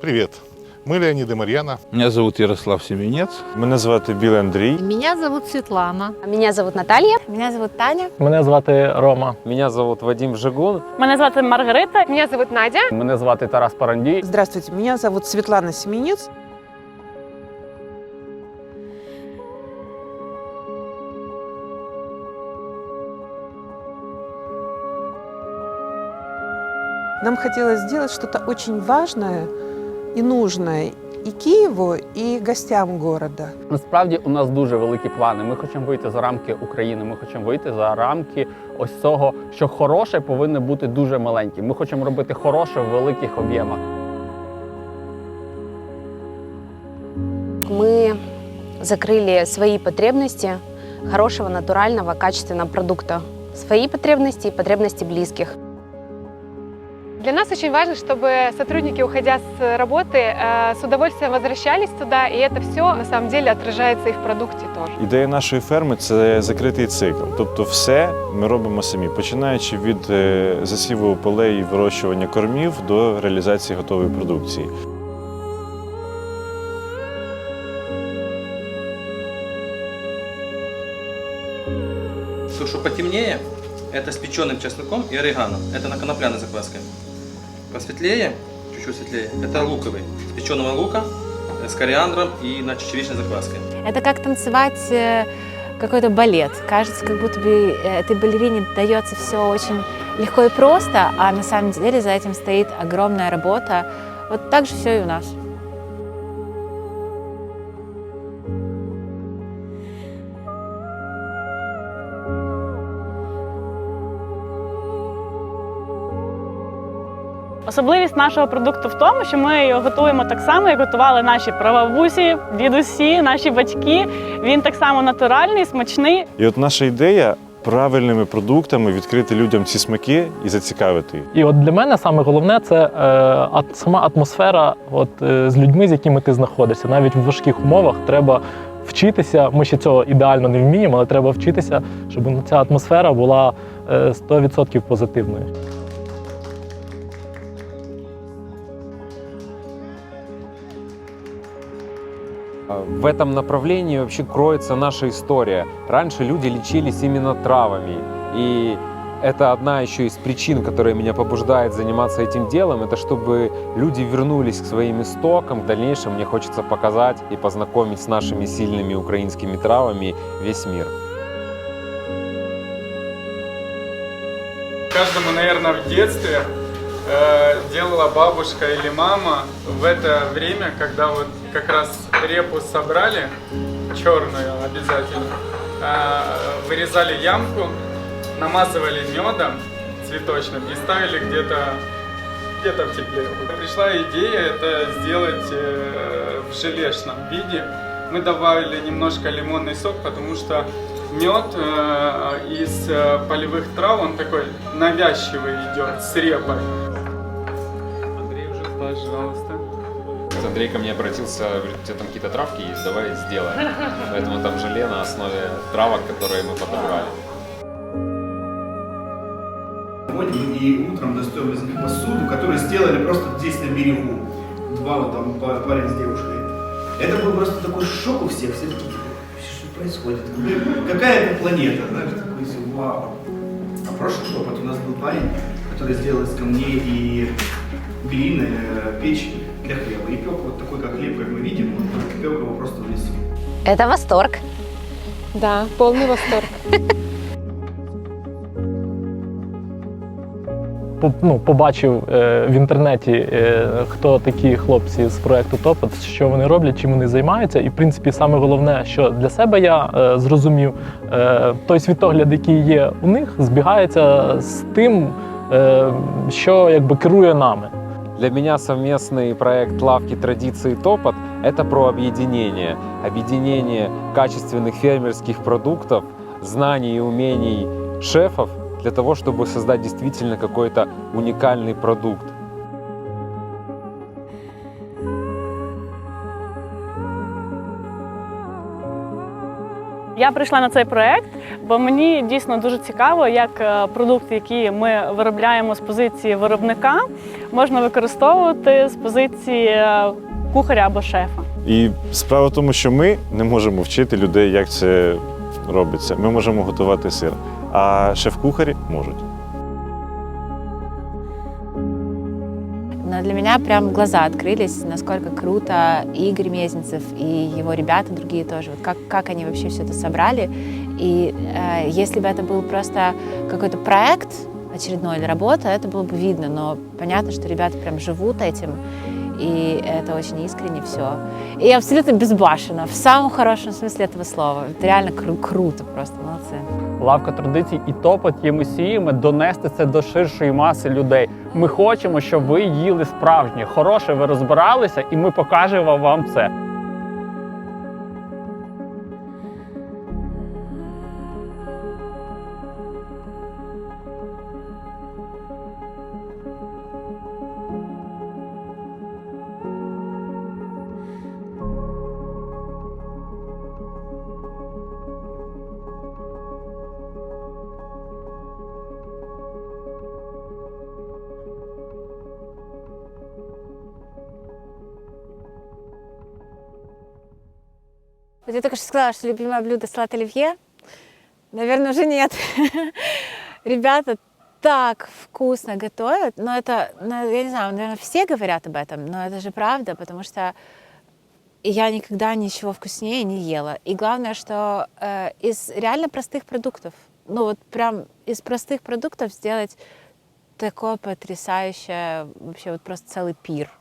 Привет, мы Леонид и Марьяна. Меня зовут Ярослав Семенец. Мене звати Білий Андрій. Меня зовут Светлана. Меня зовут Наталья. Меня зовут Таня. Мене звати Рома. Меня зовут Вадим Жигун. Мене звати Маргарита. Меня зовут Надя. Мене звати Тарас Парандій. Здравствуйте, меня зовут Светлана Семенец. Нам хотелось сделать что-то очень важное и нужное и Киеву, и гостям города. Насправді у нас дуже великі плани. Ми хочемо вийти за рамки України. Ми хочемо вийти за рамки ось цього, що хороше повинно бути дуже маленьким. Ми хочемо робити хороше в великих об'ємах. Мы закрыли свои потребности хорошего, натурального, качественного продукта. Свои потребности и потребности близких. Для нас очень важно, чтобы сотрудники, уходя с работы, э, с удовольствием возвращались туда, и это все на самом деле отражается и в продукте тоже. Ідея нашої ферми це закритий цикл. Тобто, все ми робимо самі, починаючи від е, засіву полей і вирощування кормів до реалізації готової продукції. Все, что потемнее, это с печеным чесноком и орегано. Это на конопляной закваске. Посветлее, чуть-чуть светлее, это луковый. С печеного лука, э, с кориандром и на чечевичной закваске. Это как танцевать э, какой-то балет. Кажется, как будто бы э, этой балерине дается все очень легко и просто, а на самом деле за этим стоит огромная работа. Вот так же все и у нас. Особливість нашого продукту в тому, що ми його готуємо так само, як готували наші правабусі, дідусі, наші батьки. Він так само натуральний, смачний. І от наша ідея правильними продуктами відкрити людям ці смаки і зацікавити їх. І от для мене саме головне це е, ат- сама атмосфера от, е, з людьми, з якими ти знаходишся. Навіть в важких умовах треба вчитися. Ми ще цього ідеально не вміємо, але треба вчитися, щоб ця атмосфера була е, 100% позитивною. В этом направлении вообще кроется наша история. Раньше люди лечились именно травами. И это одна еще из причин, которая меня побуждает заниматься этим делом, это чтобы люди вернулись к своим истокам. В дальнейшем мне хочется показать и познакомить с нашими сильными украинскими травами весь мир. Каждому, наверное, в детстве э, делала бабушка или мама в это время, когда вот как раз репу собрали, черную обязательно, э, вырезали ямку, намазывали медом цветочным и ставили где-то где-то в тепле. Пришла идея это сделать э, в желешном виде. Мы добавили немножко лимонный сок, потому что мед э, из э, полевых трав, он такой навязчивый идет с репой. Пожалуйста. Андрей ко мне обратился, говорит, у тебя там какие-то травки есть, давай сделаем. Поэтому там желе на основе травок, которые мы подобрали. Ходим и утром достаем из них посуду, которую сделали просто здесь на берегу. Два вот там па- парень с девушкой. Это был просто такой шок у всех. Все такие, что происходит? Какая это планета? Знаешь, такой вау. А прошлый опыт у нас был парень, который сделал из камней и глины э, печь для хлеба. И пек вот такой, как хлеб, как мы видим, он пек его просто в лесу. Это восторг. Да, полный восторг. по- ну, побачив е, в інтернеті, е, хто такі хлопці з проекту Топот, що вони роблять, чим вони займаються. І в принципі, саме головне, що для себе я е, зрозумів, е, той світогляд, який є у них, збігається з тим, е, що якби керує нами. Для меня совместный проект «Лавки традиции Топот» — это про объединение. Объединение качественных фермерских продуктов, знаний и умений шефов для того, чтобы создать действительно какой-то уникальный продукт. Я прийшла на цей проект, бо мені дійсно дуже цікаво, як е, продукти, які ми виробляємо з позиції виробника, можна використовувати з позиції е, кухаря або шефа. І справа в тому, що ми не можемо вчити людей, як це робиться. Ми можемо готувати сир, а шеф-кухарі можуть. для меня прям глаза открылись, насколько круто и Игорь Мезенцев, и его ребята другие тоже, вот как, как они вообще все это собрали. И э, если бы это был просто какой-то проект очередной или работа, это было бы видно, но понятно, что ребята прям живут этим, и это очень искренне все. И абсолютно безбашенно, в самом хорошем смысле этого слова. Это реально кру- круто просто, молодцы. Лавка традицій і топот є місіями донести це до ширшої маси людей. Ми хочемо, щоб ви їли справжнє, хороше, ви розбиралися, і ми покажемо вам це. Вот я только что сказала, что любимое блюдо салат оливье. Наверное, уже нет. Ребята так вкусно готовят, но это, ну, я не знаю, наверное, все говорят об этом, но это же правда, потому что я никогда ничего вкуснее не ела. И главное, что э, из реально простых продуктов, ну вот прям из простых продуктов сделать такое потрясающее, вообще вот просто целый пир.